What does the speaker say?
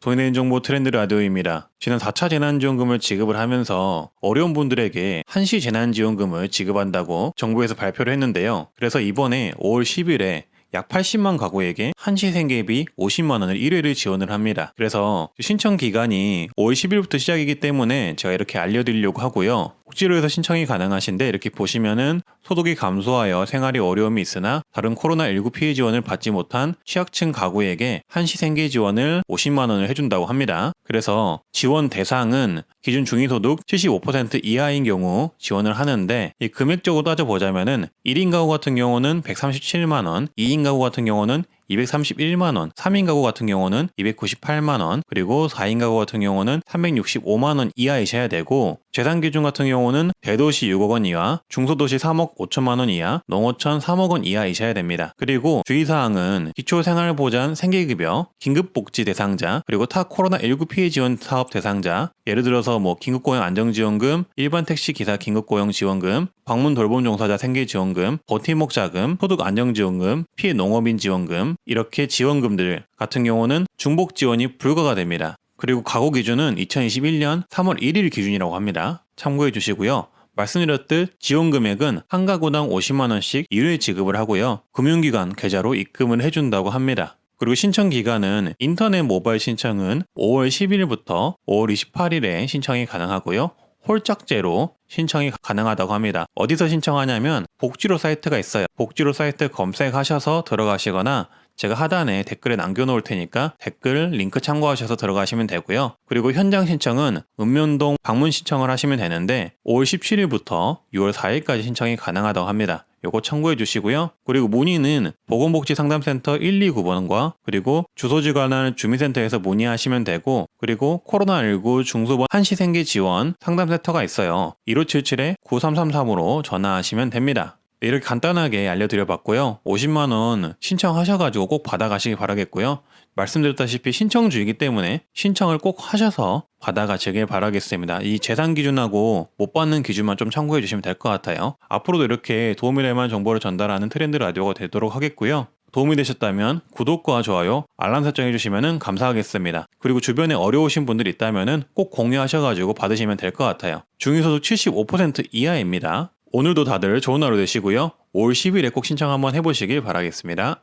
돈의 정보 트렌드 라디오입니다. 지난 4차 재난지원금을 지급을 하면서 어려운 분들에게 한시 재난지원금을 지급한다고 정부에서 발표를 했는데요. 그래서 이번에 5월 10일에 약 80만 가구에게 한시 생계비 50만 원을 1회를 지원을 합니다. 그래서 신청 기간이 5월 10일부터 시작이기 때문에 제가 이렇게 알려드리려고 하고요. 복지로 해서 신청이 가능하신데 이렇게 보시면은 소득이 감소하여 생활이 어려움이 있으나 다른 코로나19 피해 지원을 받지 못한 취약층 가구에게 한시 생계 지원을 50만 원을 해준다고 합니다. 그래서 지원 대상은 기준 중위소득 75% 이하인 경우 지원을 하는데 이 금액적으로 따져보자면은 1인 가구 같은 경우는 137만 원, 2인 가구 같은 경우는 231만 원, 3인 가구 같은 경우는 298만 원, 그리고 4인 가구 같은 경우는 365만 원 이하이셔야 되고 재산 기준 같은 경우는 대도시 6억 원 이하, 중소도시 3억 5천만 원 이하, 농어촌 3억 원 이하이셔야 됩니다. 그리고 주의사항은 기초생활보장 생계급여, 긴급복지 대상자, 그리고 타 코로나19 피해 지원 사업 대상자, 예를 들어서 뭐 긴급고용 안정지원금, 일반 택시 기사 긴급고용 지원금, 방문 돌봄 종사자 생계 지원금, 버팀목 자금, 소득 안정 지원금, 피해 농업인 지원금 이렇게 지원금들 같은 경우는 중복 지원이 불가가 됩니다. 그리고 가구 기준은 2021년 3월 1일 기준이라고 합니다. 참고해 주시고요. 말씀드렸듯 지원 금액은 한 가구당 50만 원씩 1회 지급을 하고요. 금융기관 계좌로 입금을 해준다고 합니다. 그리고 신청 기간은 인터넷 모바일 신청은 5월 10일부터 5월 28일에 신청이 가능하고요. 홀짝제로 신청이 가능하다고 합니다. 어디서 신청하냐면 복지로 사이트가 있어요. 복지로 사이트 검색하셔서 들어가시거나 제가 하단에 댓글에 남겨놓을 테니까 댓글 링크 참고하셔서 들어가시면 되고요. 그리고 현장 신청은 읍면동 방문 신청을 하시면 되는데 5월 17일부터 6월 4일까지 신청이 가능하다고 합니다. 요거 참고해 주시고요. 그리고 문의는 보건복지상담센터 129번과 그리고 주소지 관할 주민센터에서 문의하시면 되고 그리고 코로나19 중소본 한시생계 지원 상담센터가 있어요. 1577-9333으로 전화하시면 됩니다. 네, 이렇게 간단하게 알려드려봤고요. 50만원 신청하셔가지고 꼭 받아가시기 바라겠고요. 말씀드렸다시피 신청주이기 때문에 신청을 꼭 하셔서 받아가시길 바라겠습니다. 이 재산 기준하고 못 받는 기준만 좀 참고해 주시면 될 것 같아요. 앞으로도 이렇게 도움이 될 만한 정보를 전달하는 트렌드 라디오가 되도록 하겠고요. 도움이 되셨다면 구독과 좋아요, 알람 설정 해 주시면 감사하겠습니다. 그리고 주변에 어려우신 분들 있다면 꼭 공유하셔가지고 받으시면 될 것 같아요. 중위소득 75% 이하입니다. 오늘도 다들 좋은 하루 되시고요. 5월 10일에 꼭 신청 한번 해보시길 바라겠습니다.